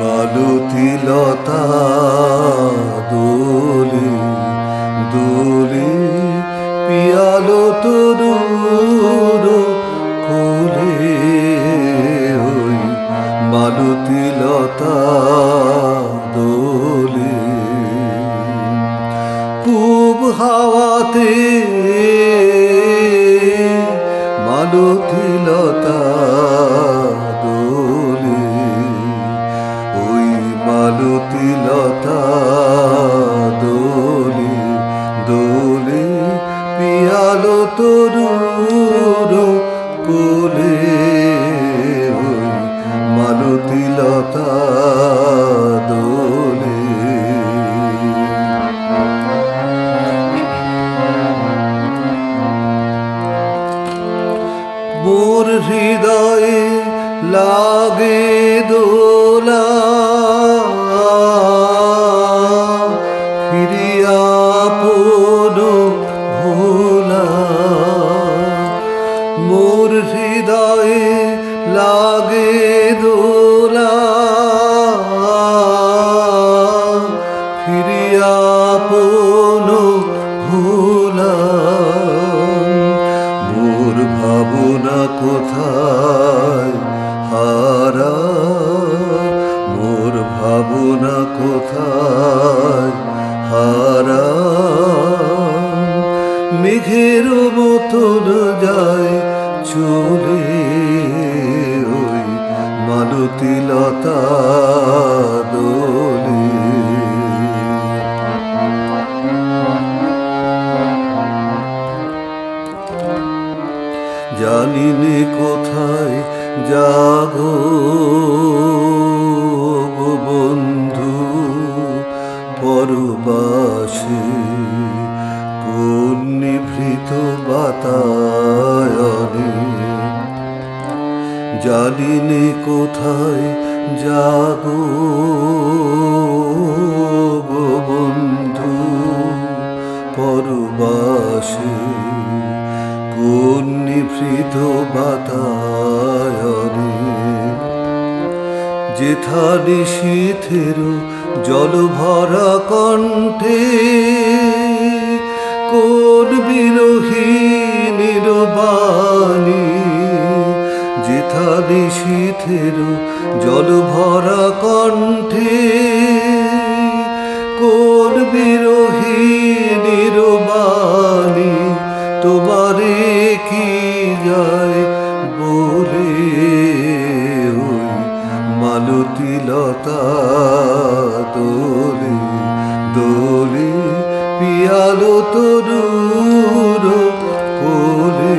মালতী লতা দোলে দোলে পিয়ালো তরুর কোলে ওই মালতী লতা দোলে। পূব হাওয়াতে মালতী লতা দোলে। মোর হৃদয়ে লাগে দোলা ভোলা মোর ভাবনা কোথায়? হারা, মোর ভাবনা কোথায়? হারা, মেঘের মতন যায় চলে ওই মালতী লতা দোলে। জানি নে কোথায় যাগো বন্ধু? পরবাসে কোন নিভৃত বাতায়নে জানি নে কোথায় যাগো বন্ধু? পরবাসে কোন নিভৃত বাতায়নে, যেথানে শীতের জল ভরা কণ্ঠে, কোন বিরোহী নিরবাণী যেথানে শীতের জল ভরা কণ্ঠে, কোন বিরোহী নিরবাণী তোমারে কি যায় বলে ওই মালতী লতা দোলে দোলে পিয়ালো তরুর কোলে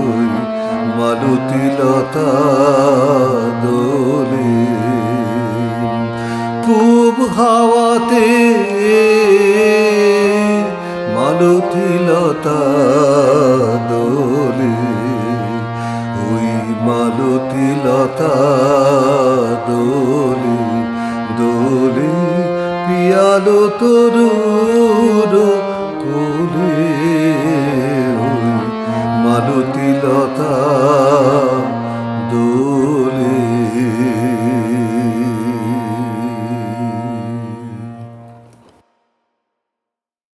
ওই মালতী লতা মালতী লতা দোলে ওই মালতী লতা দোলে দোলে পিয়ালো তরুর